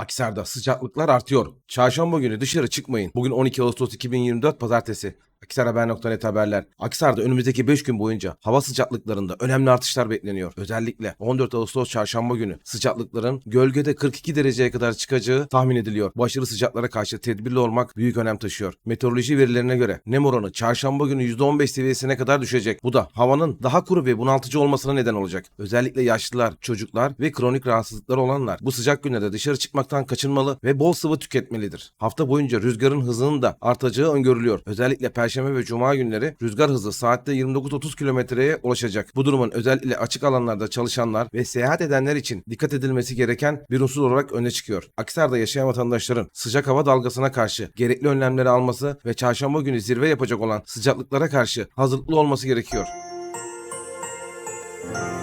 Akisar'da sıcaklıklar artıyor. Çarşamba günü dışarı çıkmayın. Bugün 12 Ağustos 2024 Pazartesi. Akisarhaber.net haberler. Akisar'da önümüzdeki 5 gün boyunca hava sıcaklıklarında önemli artışlar bekleniyor. Özellikle 14 Ağustos çarşamba günü sıcaklıkların gölgede 42 dereceye kadar çıkacağı tahmin ediliyor. Bu aşırı sıcaklara karşı tedbirli olmak büyük önem taşıyor. Meteoroloji verilerine göre nem oranı çarşamba günü %15 seviyesine kadar düşecek. Bu da havanın daha kuru ve bunaltıcı olmasına neden olacak. Özellikle yaşlılar, çocuklar ve kronik rahatsızlıkları olanlar bu sıcak günlerde dışarı çıkmaktan kaçınmalı ve bol sıvı tüketmelidir. Hafta boyunca rüzgarın hızının da artacağı öngörülüyor. Özellikle Perşembe Perşembe ve Cuma günleri rüzgar hızı saatte 29-30 kilometreye ulaşacak. Bu durumun özellikle açık alanlarda çalışanlar ve seyahat edenler için dikkat edilmesi gereken bir unsur olarak öne çıkıyor. Aksar'da yaşayan vatandaşların sıcak hava dalgasına karşı gerekli önlemleri alması ve çarşamba günü zirve yapacak olan sıcaklıklara karşı hazırlıklı olması gerekiyor. Müzik